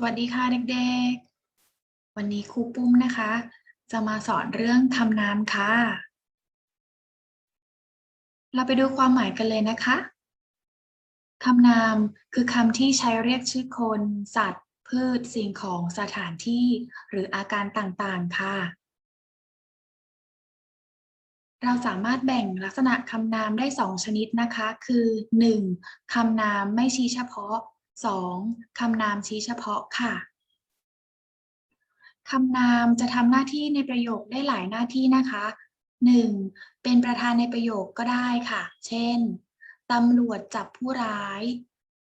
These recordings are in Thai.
สวัสดีค่ะเด็กๆ วันนี้ครูปุ้มนะคะ จะมาสอนเรื่องคำนามค่ะ เราไปดูความหมายกันเลยนะคะคำนามคือคำที่ใช้เรียกชื่อคน สัตว์ พืช สิ่งของ สถานที่ หรืออาการต่างๆ ค่ะ เราสามารถแบ่งลักษณะคำนามได้สองชนิดนะคะ คือ 1. คำนามไม่ชี้เฉพาะ 2. คำนามชี้เฉพาะค่ะ คำนามจะทำหน้าที่ในประโยคได้หลายหน้าที่นะคะ 1. เป็นประธานในประโยคก็ได้ค่ะ เช่น ตำรวจจับผู้ร้าย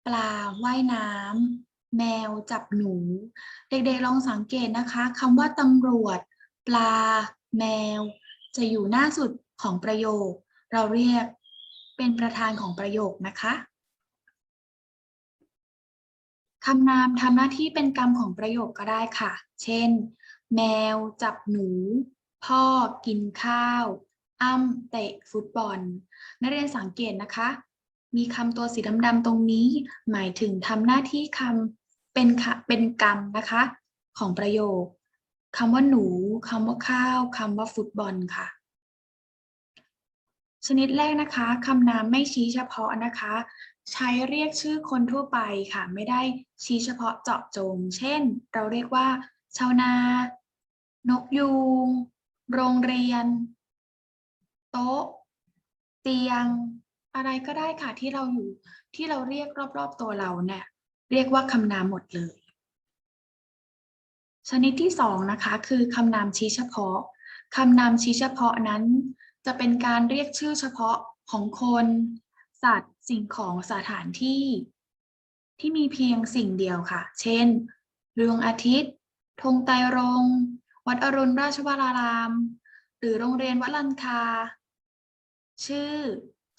ปลาว่ายน้ำ แมวจับหนู เด็กๆลองสังเกตนะคะคำว่าตำรวจ ปลา แมว จะอยู่หน้าสุดของประโยค เราเรียกเป็นประธานของประโยคนะคะ คำนามทำหน้าที่เป็นกรรมของประโยคก็ได้ค่ะ เช่น แมวจับหนู พ่อกินข้าว อ้ำเตะฟุตบอล นักเรียนสังเกตนะคะ มีคำตัวสีดำๆตรงนี้ หมายถึงทำหน้าที่คำเป็นคะเป็นกรรมนะคะ ของประโยคคำว่าหนูคำว่าข้าวคำว่าฟุตบอลค่ะ ชนิดแรกนะคะคำนามไม่ชี้เฉพาะนะคะ ใช้เรียกชื่อคนทั่วไปค่ะ ไม่ได้ชี้เฉพาะเจาะจง เช่น เราเรียกว่า ชาวนา นกยูง โรงเรียน โต๊ะ เตียง อะไรก็ได้ค่ะที่เราอยู่ที่เราเรียกรอบๆตัวเราเนี่ย เรียกว่าคำนามหมดเลย ชนิดที่สองนะคะ คือคำนามชี้เฉพาะคำนามชี้เฉพาะนั้น จะเป็นการเรียกชื่อเฉพาะของคน สัตว์ สิ่งของสถานที่ที่มีเพียงสิ่งเดียวค่ะ เช่นดวงอาทิตย์ ธงไตรรงวัดอรุณราชวราราม หรือโรงเรียนวัดลันคา ชื่อ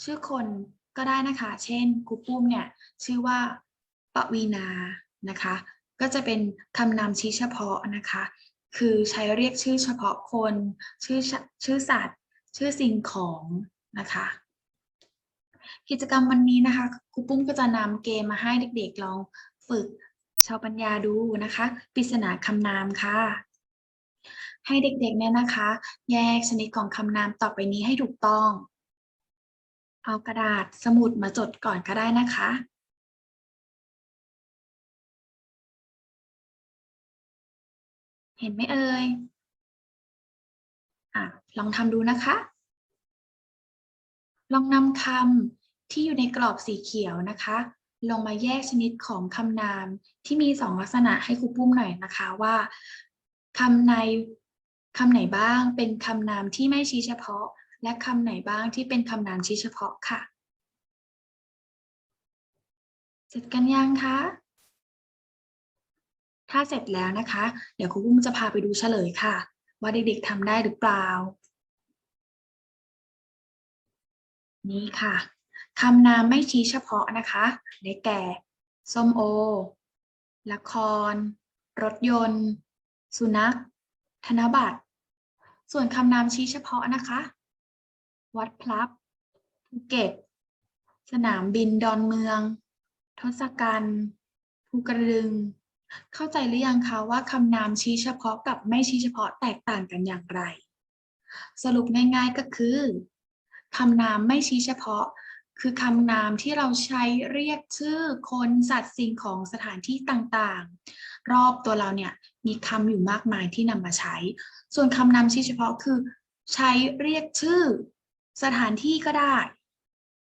ชื่อคนก็ได้นะคะ เช่นครูปุ้มเนี่ย ชื่อว่าปวีนา นะคะ ก็จะเป็นคำนามชี้เฉพาะนะคะ คือใช้เรียกชื่อเฉพาะคน ชื่อ ชื่อสัตว์ ชื่อสิ่งของนะคะ กิจกรรมวันนี้นะคะครูปุ้มก็จะนำเกมมาให้เด็กๆลองฝึกชาวปัญญาดูนะคะปริศนาคำนามค่ะ ให้เด็กๆเนี่ยนะคะ แยกชนิดของคำนามต่อไปนี้ให้ถูกต้อง เอากระดาษสมุดมาจดก่อนก็ได้นะคะเห็นไหมเอ่ยอะลองทำดูนะคะ ลองนำคำ ที่อยู่ในกรอบสีเขียวนะคะ ลงมาแยกชนิดของคำนามที่มีสองลักษณะให้ครูปุ้มหน่อยนะคะว่าคำในคำไหนบ้างเป็นคำนามที่ไม่ชี้เฉพาะ และคำไหนบ้างที่เป็นคำนามชี้เฉพาะค่ะ เสร็จกันยังคะถ้าเสร็จแล้วนะคะ เดี๋ยวครูปุ้มจะพาไปดูเฉลยค่ะ ว่าเด็กๆทำได้หรือเปล่า นี่ค่ะ คำนามไม่ชี้เฉพาะนะคะ ได้แก่ ส้มโอ ละคร รถยนต์ สุนัข ธนบัตร ส่วนคำนามชี้เฉพาะนะคะ วัดพลับ ภูเก็ต สนามบินดอนเมือง ทศกัณฐ์ภูกระดึง เข้าใจหรือยังคะว่าคำนามชี้เฉพาะกับไม่ชี้เฉพาะแตกต่างกันอย่างไร สรุปง่ายๆก็คือคำนามไม่ชี้เฉพาะ คือคำนามที่เราใช้เรียกชื่อคนสัตว์สิ่งของสถานที่ต่างๆ รอบตัวเราเนี่ยมีคำอยู่มากมายที่นำมาใช้ ส่วนคำนามชี้เฉพาะคือ ใช้เรียกชื่อ สถานที่ก็ได้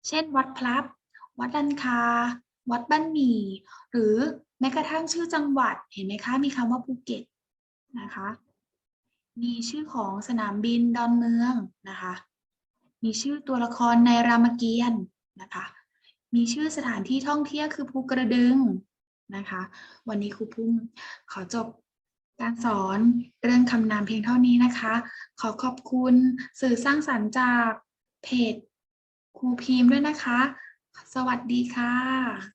เช่น วัดพลับ วัดลันคา วัดบ้านหมี่หรือแม้กระทั่งชื่อจังหวัดเห็นไหมคะ มีคำว่าภูเก็ตนะคะ มีชื่อของสนามบินดอนเมืองนะคะ มีชื่อตัวละครในรามเกียรติ์ นะคะ มีชื่อสถานที่ท่องเที่ยวคือภูกระดึงนะคะ วันนี้ครูพุ่มขอจบการสอนเรื่องคำนามเพียงเท่านี้นะคะ ขอขอบคุณสื่อสร้างสรรค์จากเพจครูพิมพ์ด้วยนะคะ สวัสดีค่ะ